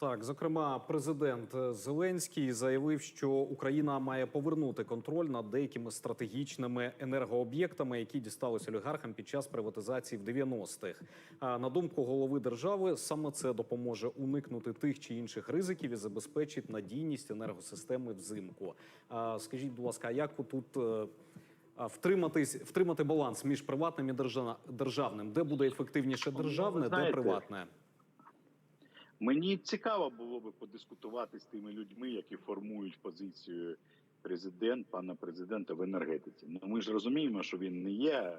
Так, зокрема, президент Зеленський заявив, що Україна має повернути контроль над деякими стратегічними енергооб'єктами, які дісталися олігархам під час приватизації в 90-х. А на думку голови держави, саме це допоможе уникнути тих чи інших ризиків і забезпечить надійність енергосистеми взимку. Скажіть, будь ласка, як тут е, втриматись, втримати баланс між приватним і держа- державним? Де буде ефективніше Ну, державне, де приватне? Мені цікаво було би подискутувати з тими людьми, які формують позицію президент, пана президента в енергетиці. Ну ми ж розуміємо, що він не є е,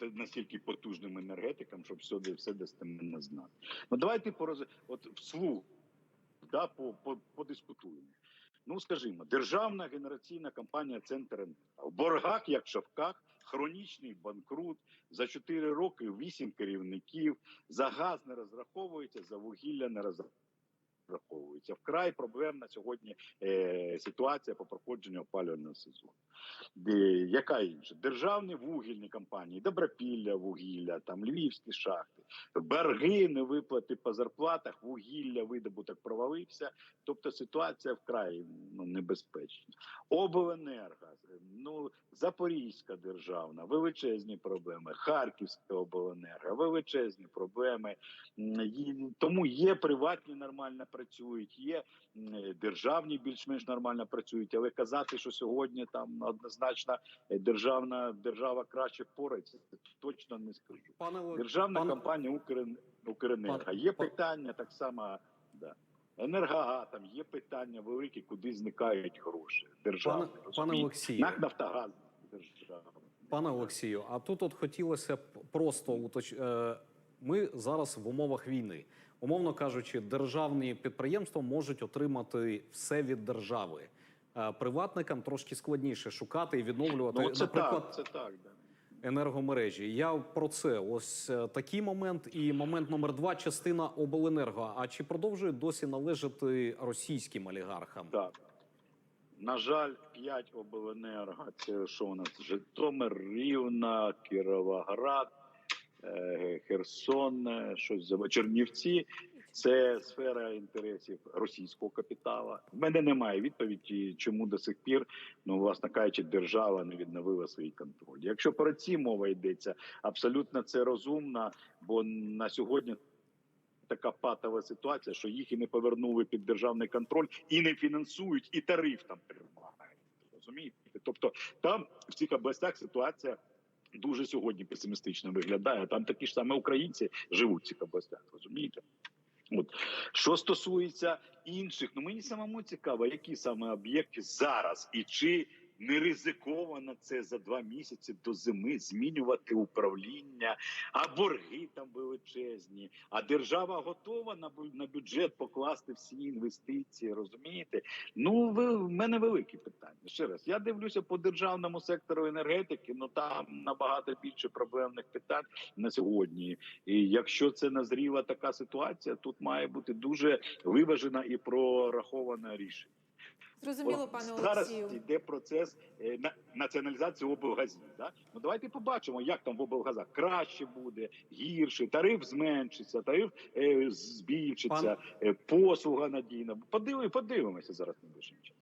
нас настільки потужним енергетиком, щоб де- все достеменно знати. Ну давайте пороз... от вслух да, по, по, подискутуємо. Ну, скажімо, державна генераційна компанія Центр в боргах, як шовках, хронічний банкрут. За 4 роки 8 керівників. За газ не розраховується, за вугілля не розраховується. Вкрай проблемна сьогодні е, ситуація по проходженню опалювального сезону. Де, яка інша? Державні вугільні компанії, Добропілля вугілля, там Львівські шахти, борги, невиплати по зарплатах, вугілля, видобуток провалився. Тобто ситуація вкрай ну, небезпечна. Обленерго, ну Запорізька державна, величезні проблеми, Харківська обленерго, величезні проблеми. Тому є приватні нормально працюють, є державні більш-менш нормально працюють, але казати, що сьогодні там однозначно державна держава краще впорається, це точно не скажу. Державна пане- компанія Укрен... Укренерго. Є питання так само. Да. Енергоатом є питання великі, куди зникають гроші. Державні, Пане, пане? Олексію, НАК Нафтогаз державний. пане Олексію, а тут от хотілося б просто уточ... е, Ми зараз в умовах війни. Умовно кажучи, державні підприємства можуть отримати все від держави. Е, Приватникам трошки складніше шукати і відновлювати, Ну, це наприклад, так, це так. Да. Енергомережі. Я про це. Ось е, такий момент. І момент номер два частина обленерго. А чи продовжує досі належати російським олігархам? Так. На жаль, 5 обленерго. Це що у нас? Житомир, Рівна, Кіровоград, е, Херсон, е, щось за Чернівці. Це сфера інтересів російського капітала. В мене немає відповіді, чому до сих пір, ну власне кажучи, держава не відновила свій контроль. Якщо про ці мова йдеться, абсолютно це розумно, бо на сьогодні така патова ситуація, що їх і не повернули під державний контроль, і не фінансують, і тариф там тримають. Розумієте? Тобто там в цих областях ситуація. Дуже сьогодні песимістично виглядає. Там такі ж саме українці живуть в цих областях, розумієте? Що стосується інших, ну мені самому цікаво, які саме об'єкти зараз і чи не ризиковано це за два місяці до зими змінювати управління, а борги там величезні. А держава готова на на бюджет покласти всі інвестиції. Розумієте? Ну ви в мене великі питання. Ще раз я дивлюся по державному сектору енергетики. Ну там набагато більше проблемних питань на сьогодні. І якщо це назріла така ситуація, тут має бути дуже виважена і прораховане рішення. Зрозуміло, От пане зараз Олексію. йде процес е, на націоналізації облгазів. Да? Ну давайте побачимо, як там в облгазах краще буде, гірше, тариф зменшиться, тариф е, збільшиться, Пан- е, послуга надійна. Подиви, подивимося зараз. найближчим більше.